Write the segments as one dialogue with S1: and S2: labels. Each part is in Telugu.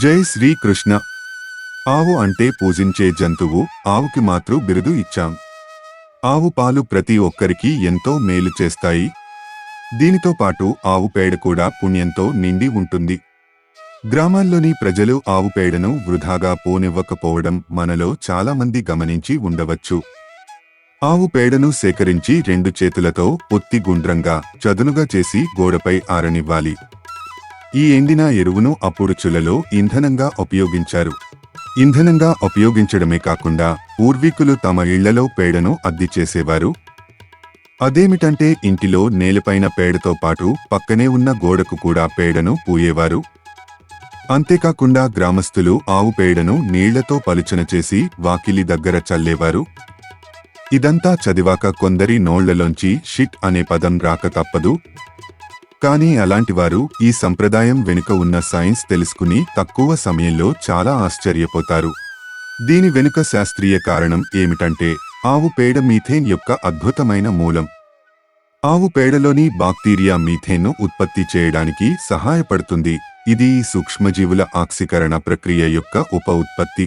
S1: జై శ్రీకృష్ణ. ఆవు అంటే పూజించే జంతువు ఆవుకి మాత్రం బిరుదు ఇచ్చాం. ఆవు పాలు ప్రతి ఒక్కరికి ఎంతో మేలు చేస్తాయి. దీనితో పాటు ఆవు పేడ కూడా పుణ్యంతో నిండి ఉంటుంది. గ్రామాల్లోని ప్రజలు ఆవు పేడను వృధాగా పోనివ్వకపోవడం మనలో చాలామంది గమనించి ఉండవచ్చు. ఆవు పేడను సేకరించి రెండు చేతులతో పొత్తి గుండ్రంగా చదునుగా చేసి గోడపై ఆరనివ్వాలి. ఈ ఎండిన ఎరువును అప్పుడు ఇంధనంగా ఉపయోగించారు. ఇంధనంగా ఉపయోగించడమే కాకుండా పూర్వీకులు తమ ఇళ్ళలో పేడను అద్ది చేసేవారు. అదేమిటంటే ఇంటిలో నేలపైన పేడతో పాటు పక్కనే ఉన్న గోడకు కూడా పేడను పూయేవారు. అంతేకాకుండా గ్రామస్తులు ఆవు పేడను నీళ్ళతో పలుచన చేసి వాకిలి దగ్గర చల్లేవారు. ఇదంతా చదివాక కొందరి నోళ్ళలోంచి షిట్ అనే పదం రాక తప్పదు. కానీ అలాంటివారు ఈ సంప్రదాయం వెనుక ఉన్న సైన్స్ తెలుసుకుని తక్కువ సమయంలో చాలా ఆశ్చర్యపోతారు. దీని వెనుక శాస్త్రీయ కారణం ఏమిటంటే ఆవు పేడ మీథేన్ యొక్క అద్భుతమైన మూలం. ఆవు పేడలోని బాక్టీరియా మీథేన్ను ఉత్పత్తి చేయడానికి సహాయపడుతుంది. ఇది సూక్ష్మజీవుల ఆక్సీకరణ ప్రక్రియ యొక్క ఉప ఉత్పత్తి.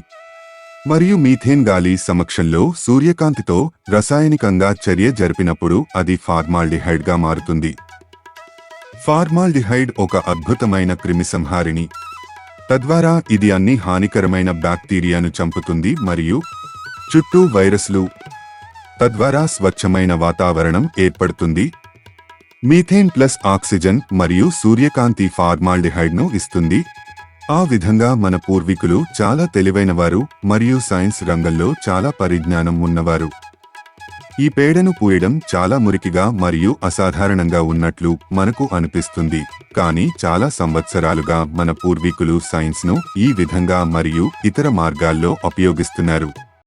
S1: మరియు మీథేన్ గాలి సమక్షంలో సూర్యకాంతితో రసాయనికంగా చర్య జరిపినప్పుడు అది ఫార్మాల్డిహైడ్గా మారుతుంది. ఫార్మాల్డిహైడ్ ఒక అద్భుతమైన క్రిమిసంహారిణి తద్వారా ఇది అన్ని హానికరమైన బ్యాక్టీరియాను చంపుతుంది మరియు చుట్టూ వైరస్లు తద్వారా స్వచ్ఛమైన వాతావరణం ఏర్పడుతుంది. మీథేన్ ప్లస్ ఆక్సిజన్ మరియు సూర్యకాంతి ఫార్మాల్డిహైడ్ను ఇస్తుంది. ఆ విధంగా మన పూర్వీకులు చాలా తెలివైనవారు మరియు సైన్స్ రంగంలో చాలా పరిజ్ఞానం ఉన్నవారు. ఈ పేడను పూయడం చాలా మురికిగా మరియు అసాధారణంగా ఉన్నట్లు మనకు అనిపిస్తుంది. కానీ చాలా సంవత్సరాలుగా మన పూర్వీకులు సైన్స్ను ఈ విధంగా మరియు ఇతర మార్గాల్లో ఉపయోగిస్తున్నారు.